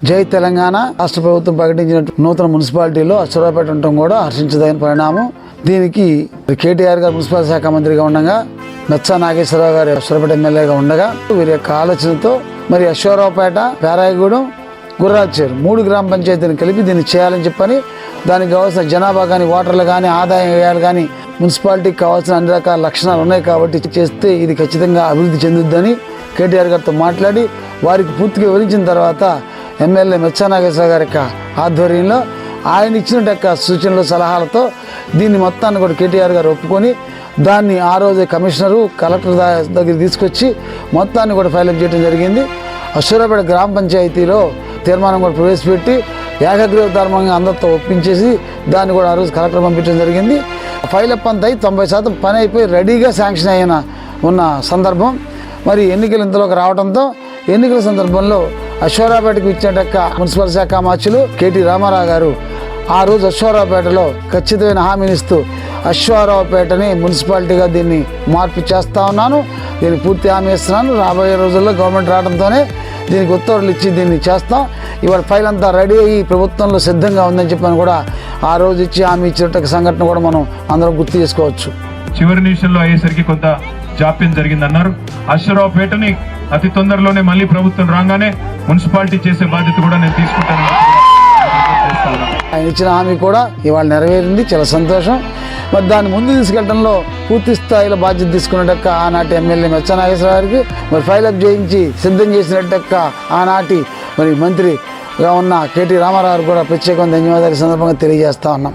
జై తెలంగాణ. రాష్ట్ర ప్రభుత్వం ప్రకటించిన నూతన మున్సిపాలిటీలో అశ్వరాపేట ఉండటం కూడా హర్షించదగిన పరిణామం. దీనికి కేటీఆర్ గారు మున్సిపల్ శాఖ మంత్రిగా ఉండగా మెచ్చా నాగేశ్వరరావు గారు అశ్వరాపేట ఎమ్మెల్యేగా ఉండగా వీరి యొక్క ఆలోచనతో మరి అశ్వరావుపేట పేరాయగూడెం గుర్రాచేరు మూడు గ్రామ పంచాయతీని కలిపి దీన్ని చేయాలని చెప్పని దానికి కావాల్సిన జనాభా కానీ వాటర్లు కానీ ఆదాయం వ్యయాలు కానీ మున్సిపాలిటీకి కావాల్సిన అన్ని రకాల లక్షణాలు ఉన్నాయి కాబట్టి చేస్తే ఇది ఖచ్చితంగా అభివృద్ధి చెందుద్దని కేటీఆర్ గారితో మాట్లాడి వారికి పూర్తిగా వివరించిన తర్వాత ఎమ్మెల్యే మెచ్చా నాగేశ్వర గారి యొక్క ఆధ్వర్యంలో ఆయన ఇచ్చిన యొక్క సూచనలు సలహాలతో దీన్ని మొత్తాన్ని కూడా కేటీఆర్ గారు ఒప్పుకొని దాన్ని ఆ రోజు కమిషనరు కలెక్టర్ దగ్గర తీసుకొచ్చి మొత్తాన్ని కూడా ఫైలప్ చేయడం జరిగింది. అశ్వరాపేట గ్రామ పంచాయతీలో తీర్మానం కూడా ప్రవేశపెట్టి ఏకగ్రీవ ధర్మంగా అందరితో ఒప్పించేసి దాన్ని కూడా ఆ రోజు కలెక్టర్ పంపించడం జరిగింది. ఫైలప్ అంతా అయి తొంభై శాతం పని అయిపోయి రెడీగా శాంక్షన్ అయిన ఉన్న సందర్భం. మరి ఎన్నికలు ఇంతలోకి రావడంతో ఎన్నికల సందర్భంలో అశ్వరాపేటకు ఇచ్చేటక్క మున్సిపల్ శాఖ మార్చులు కేటీ రామారావు గారు. ఆ రోజు అశ్వారావుపేటలో ఖచ్చితమైన హామీని ఇస్తూ అశ్వారావుపేటని మున్సిపాలిటీగా దీన్ని మార్పు చేస్తా ఉన్నాను. దీన్ని పూర్తి హామీ ఇస్తున్నాను. రాబోయే రోజుల్లో గవర్నమెంట్ రావడంతోనే దీనికి ఉత్తర్వులు ఇచ్చి దీన్ని చేస్తాం. ఇవాళ ఫైల్ అంతా రెడీ అయ్యి ప్రభుత్వంలో సిద్ధంగా ఉందని చెప్పని కూడా ఆ రోజు ఇచ్చి హామీ ఇచ్చినట్టు సంఘటన కూడా మనం అందరం గుర్తు చేసుకోవచ్చు. చివరి నిమిషంలో అయ్యేసరికి కొంత జాప్యం జరిగిందన్నారు. అశ్వరావుపేటని అతి తొందరలోనే మళ్ళీ ప్రభుత్వం రాగానే మున్సిపాలిటీ చేసే బాధ్యత కూడా నేను తీసుకుంటాను. ఆయన ఇచ్చిన హామీ కూడా ఇవాళ నెరవేరింది. చాలా సంతోషం. మరి దాన్ని ముందు తీసుకెళ్ళడంలో పూర్తి స్థాయిలో బాధ్యత తీసుకున్నట్టక్క ఆనాటి ఎమ్మెల్యే మెచ్చనాగేశ్వర గారికి మరి ఫైలప్ చేయించి సిద్ధం చేసినట్టక్క ఆనాటి మరి మంత్రిగా ఉన్న కేటీ రామారావు కూడా ప్రత్యేకంగా ధన్యవాదాలు సందర్భంగా తెలియజేస్తా ఉన్నాం.